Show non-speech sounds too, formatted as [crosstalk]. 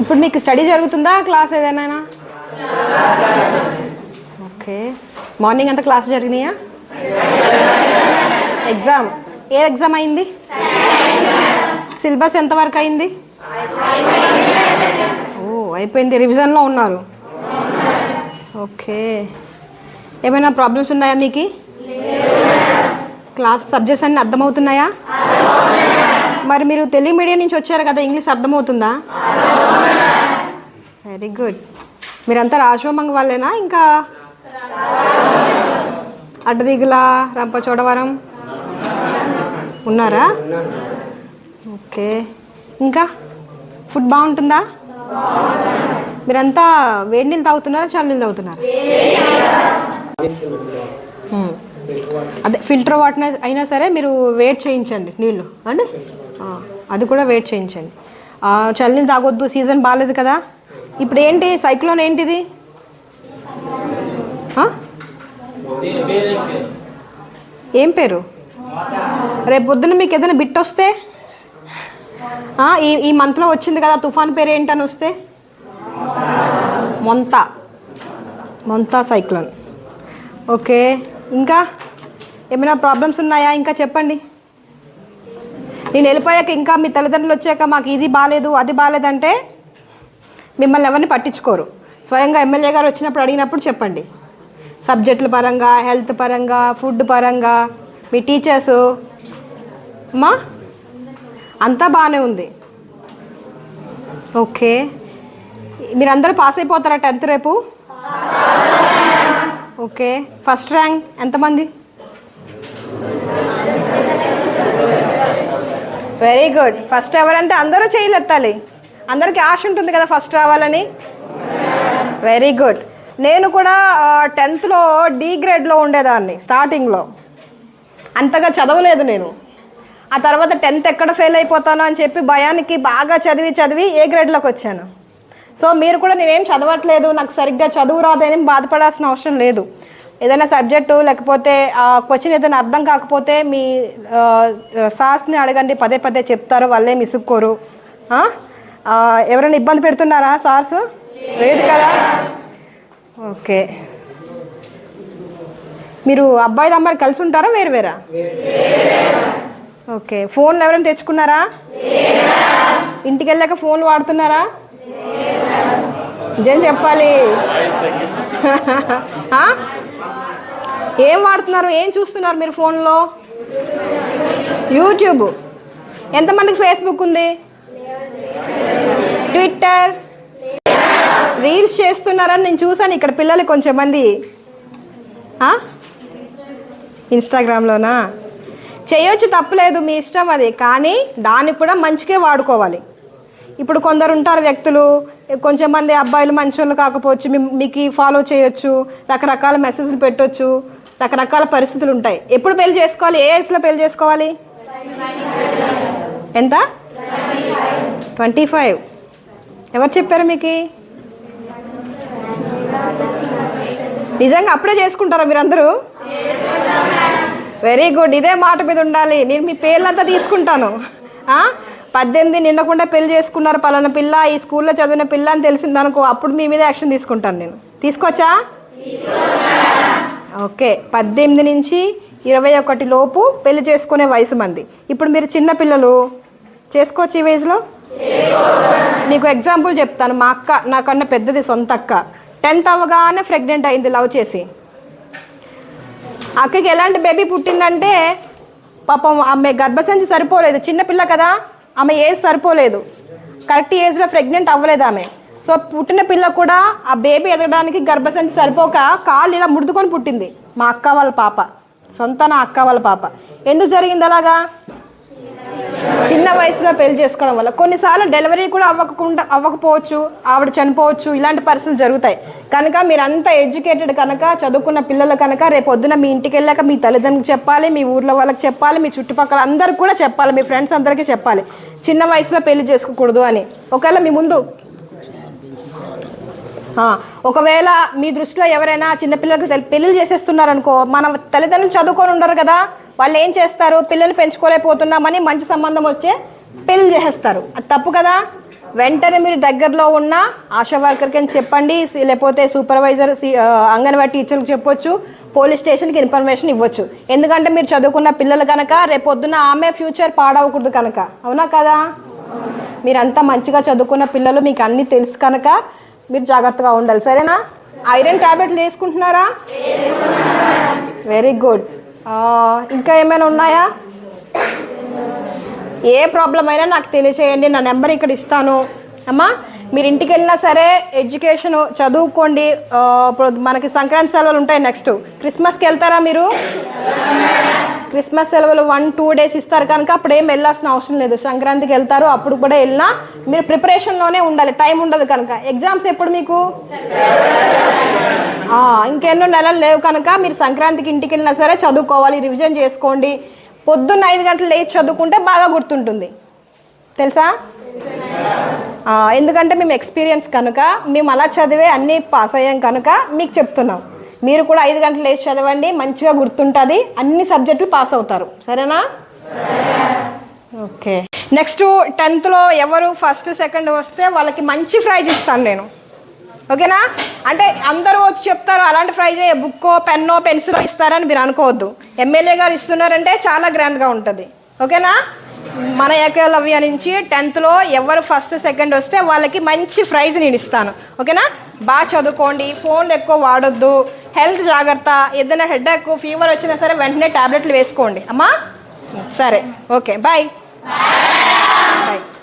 ఇప్పుడు మీకు స్టడీ జరుగుతుందా? క్లాస్ ఏదైనా? ఓకే మార్నింగ్ అంతా క్లాస్ జరిగినాయా? ఎగ్జామ్ ఏ ఎగ్జామ్ అయింది? సిలబస్ ఎంతవరకు అయింది? ఓ అయిపోయింది. రివిజన్లో ఉన్నారు. ఓకే ఏమైనా ప్రాబ్లమ్స్ ఉన్నాయా మీకు? క్లాస్ సబ్జెక్ట్స్ అన్నీ అర్థమవుతున్నాయా? మరి మీరు తెలుగు మీడియం నుంచి వచ్చారు కదా ఇంగ్లీష్ అర్థమవుతుందా? వెరీ గుడ్ మీరంతా రాజవమంగ వాళ్ళేనా? ఇంకా అడ్డదిగుల రంపచోడవరం ఉన్నారా? ఓకే. ఇంకా ఫుడ్ బాగుంటుందా? మీరంతా వేడి నీళ్ళు తాగుతున్నారా చల్ల నీళ్ళు తాగుతున్నారా? అదే ఫిల్టర్ వాటర్ అయినా సరే మీరు వెయిట్ చేయించండి నీళ్ళు. అండి? అది కూడా వెయిట్ చేయించండి. చల్ల నీళ్ళు తాగొద్దు సీజన్ బాగాలేదు కదా? ఇప్పుడు ఏంటి సైక్లోన్ ఏంటిది? ఏం పేరు? రేపు పొద్దున్న మీకు ఏదైనా బిట్ వస్తే? ఈ ఈ మంత్లో వచ్చింది కదా తుఫాన్ పేరు ఏంటని వస్తే? మొంత. మొంతా సైక్లోన్. ఓకే. ఇంకా ఏమైనా ప్రాబ్లమ్స్ ఉన్నాయా? ఇంకా చెప్పండి. నేను వెళ్ళిపోయాక ఇంకా మీ తల్లిదండ్రులు వచ్చాక మాకు ఇది బాగాలేదు అది బాగాలేదంటే మిమ్మల్ని ఎవరిని పట్టించుకోరు. స్వయంగా ఎమ్మెల్యే గారు వచ్చినప్పుడు అడిగినప్పుడు చెప్పండి. సబ్జెక్టుల పరంగా హెల్త్ పరంగా ఫుడ్ పరంగా మీ టీచర్స్. మా అంతా బాగానే ఉంది. ఓకే. మీరందరూ పాస్ అయిపోతారా టెన్త్ రేపు? ఓకే. ఫస్ట్ ర్యాంక్ ఎంతమంది? Very good. ఫస్ట్ ఎవరంటే అందరూ చేయలెత్తాలి అందరికీ ఆశ ఉంటుంది కదా ఫస్ట్ రావాలని? వెరీ గుడ్ నేను కూడా టెన్త్లో డీ గ్రేడ్లో ఉండేదాన్ని స్టార్టింగ్లో అంతగా చదవలేదు నేను. ఆ తర్వాత టెన్త్ ఎక్కడ ఫెయిల్ అయిపోతానో అని చెప్పి భయానికి బాగా చదివి చదివి ఏ గ్రేడ్లోకి వచ్చాను. సో మీరు కూడా నేనేం చదవట్లేదు నాకు సరిగ్గా చదువు రాదని బాధపడాల్సిన అవసరం లేదు. ఏదైనా సబ్జెక్టు లేకపోతే క్వశ్చన్ ఏదైనా అర్థం కాకపోతే మీ సార్స్ని అడగండి పదే పదే చెప్తారు వాళ్ళే మిసుక్కోరు ఎవరైనా ఇబ్బంది పెడుతున్నారా సార్స్? లేదు కదా? ఓకే. మీరు అబ్బాయిలు అమ్మాయిలు కలిసి ఉంటారా వేరు వేరా? ఓకే. ఫోన్లు ఎవరైనా తెచ్చుకున్నారా? ఇంటికి వెళ్ళాక ఫోన్ వాడుతున్నారా? నిజం చెప్పాలి. [laughs] ఏం వాడుతున్నారు? ఏం చూస్తున్నారు మీరు ఫోన్లో? యూట్యూబ్. ఎంతమందికి ఫేస్బుక్ ఉంది? ట్విట్టర్ రీల్స్ చేస్తున్నారని నేను చూసాను ఇక్కడ పిల్లలు కొంచెం మంది ఇన్స్టాగ్రామ్లోనా చేయొచ్చు తప్పులేదు. మీ ఇష్టం అది. కానీ దాన్ని కూడా మంచికే వాడుకోవాలి. ఇప్పుడు కొందరు ఉంటారు వ్యక్తులు. కొంచెం మంది అబ్బాయిలు మంచోళ్ళు కాకపోవచ్చు. మీకు ఫాలో చేయొచ్చు. రకరకాల మెసేజ్లు పెట్టొచ్చు. రకరకాల పరిస్థితులు ఉంటాయి. ఎప్పుడు పెళ్ళి చేసుకోవాలి? ఏ ఏజ్లో పెళ్ళి చేసుకోవాలి? ఎంత? Twenty five. ఎవరు చెప్పారు మీకు? నిజంగా అప్పుడే చేసుకుంటారా మీరందరూ? వెరీ గుడ్ ఇదే మాట మీద ఉండాలి. నేను మీ పేర్లంతా తీసుకుంటాను. పద్దెనిమిది నిన్నకుండా పెళ్ళి చేసుకున్నారు పలానా పిల్ల ఈ స్కూల్లో చదివిన పిల్ల అని తెలిసిందనుకో అప్పుడు మీ మీద యాక్షన్ తీసుకుంటాను నేను. తీసుకోవచ్చా ఓకే. పద్దెనిమిది నుంచి ఇరవై ఒకటి లోపు పెళ్ళి చేసుకునే వయసు మంది. ఇప్పుడు మీరు చిన్న పిల్లలు చేసుకోవచ్చు ఈ వయసులో? మీకు ఎగ్జాంపుల్ చెప్తాను. మా అక్క నాకన్నా పెద్దది సొంత అక్క. టెన్త్ అవ్వగానే ప్రెగ్నెంట్ అయింది లవ్ చేసి. అక్కకి ఎలాంటి బేబీ పుట్టిందంటే పాపం ఆమె గర్భసంచి సరిపోలేదు. చిన్నపిల్ల కదా ఆమె ఏజ్ సరిపోలేదు. కరెక్ట్ ఏజ్లో ప్రెగ్నెంట్ అవ్వలేదు ఆమె. సో పుట్టిన పిల్ల కూడా ఆ బేబీ ఎదగడానికి గర్భసంచి సరిపోక కాళ్ళు ఇలా ముడుదుకొని పుట్టింది. మా అక్క వాళ్ళ పాప. సొంత నా అక్క వాళ్ళ పాప. ఎందుకు జరిగింది అలాగా? చిన్న వయసులో పెళ్ళి చేసుకోవడం వల్ల కొన్నిసార్లు డెలివరీ కూడా అవ్వకుండా అవ్వకపోవచ్చు ఆవిడ చనిపోవచ్చు ఇలాంటి పరిస్థితులు జరుగుతాయి. కనుక మీరంతా ఎడ్యుకేటెడ్ కనుక చదువుకున్న పిల్లలు కనుక రేపు మీ ఇంటికి వెళ్ళాక మీ తల్లిదండ్రులకు చెప్పాలి మీ ఊర్లో వాళ్ళకి చెప్పాలి మీ చుట్టుపక్కల అందరికి కూడా చెప్పాలి మీ ఫ్రెండ్స్ అందరికీ చెప్పాలి. చిన్న వయసులో పెళ్ళి చేసుకోకూడదు అని. ఒకవేళ మీ ముందు ఒకవేళ మీ దృష్టిలో ఎవరైనా చిన్నపిల్లలకు పెళ్ళిళ్ళు చేసేస్తున్నారనుకో మన తల్లిదండ్రులు చదువుకొని ఉండరు కదా. వాళ్ళు ఏం చేస్తారు? పిల్లల్ని పెంచుకోలేకపోతున్నామని మంచి సంబంధం వచ్చే పెళ్ళి చేసేస్తారు. అది తప్పు కదా? వెంటనే మీరు దగ్గరలో ఉన్న ఆశా వర్కర్కి అని చెప్పండి లేకపోతే సూపర్వైజర్ అంగన్వాడీ టీచర్కి చెప్పొచ్చు పోలీస్ స్టేషన్కి ఇన్ఫర్మేషన్ ఇవ్వచ్చు. ఎందుకంటే మీరు చదువుకున్న పిల్లలు కనుక రేపొద్దున ఆమె ఫ్యూచర్ పాడవకూడదు కనుక అవునా కదా? మీరంతా మంచిగా చదువుకున్న పిల్లలు మీకు అన్నీ తెలుసు కనుక మీరు జాగ్రత్తగా ఉండాలి. సరేనా? ఐరన్ ట్యాబ్లెట్లు వేసుకుంటున్నారా? Very good. ఇంకా ఏమైనా ఉన్నాయా? ఏ ప్రాబ్లం అయినా నాకు తెలియచేయండి నా నెంబర్ ఇక్కడ ఇస్తాను. అమ్మా మీరు ఇంటికి వెళ్ళినా సరే ఎడ్యుకేషన్ చదువుకోండి. మనకి సంక్రాంతి సెలవులు ఉంటాయి నెక్స్ట్ క్రిస్మస్కి వెళ్తారా మీరు? క్రిస్మస్ సెలవులు వన్ టూ డేస్ ఇస్తారు కనుక అప్పుడు ఏం వెళ్ళాల్సిన అవసరం లేదు. సంక్రాంతికి వెళ్తారు అప్పుడు కూడా వెళ్ళినా మీరు ప్రిపరేషన్లోనే ఉండాలి టైం ఉండదు కనుక. ఎగ్జామ్స్ ఎప్పుడు మీకు? ఇంకెన్నో నెలలు లేవు కనుక మీరు సంక్రాంతికి ఇంటికి వెళ్ళినా సరే చదువుకోవాలి రివిజన్ చేసుకోండి. పొద్దున్న ఐదు గంటలు లేచి చదువుకుంటే బాగా గుర్తుంటుంది. తెలుసా? ఎందుకంటే మేము ఎక్స్పీరియన్స్ కనుక మేము అలా చదివే అన్నీ పాస్ అయ్యాం కనుక మీకు చెప్తున్నాం. మీరు కూడా ఐదు గంటలు లేచి చదవండి మంచిగా గుర్తుంటుంది. అన్ని సబ్జెక్టులు పాస్ అవుతారు. సరేనా? ఓకే. నెక్స్ట్ టెన్త్లో ఎవరు ఫస్ట్ సెకండ్ వస్తే వాళ్ళకి మంచి ప్రైజ్ ఇస్తాను నేను. ఓకేనా? అంటే అందరూ వచ్చి చెప్తారు అలాంటి ప్రైజే బుక్కో పెన్నో పెన్సిల్ ఇస్తారని మీరు అనుకోవద్దు. ఎమ్మెల్యే గారు ఇస్తున్నారంటే చాలా గ్రాండ్గా ఉంటుంది. ఓకేనా? మన ఏకలవ్య నుంచి టెన్త్లో ఎవరు ఫస్ట్ సెకండ్ వస్తే వాళ్ళకి మంచి ప్రైజ్ నేను ఇస్తాను. ఓకేనా? బాగా చదువుకోండి ఫోన్లు ఎక్కువ వాడొద్దు హెల్త్ జాగ్రత్త ఏదైనా హెడేక్ ఫీవర్ వచ్చినా సరే వెంటనే టాబ్లెట్లు వేసుకోండి. అమ్మా? సరే ఓకే బాయ్ బాయ్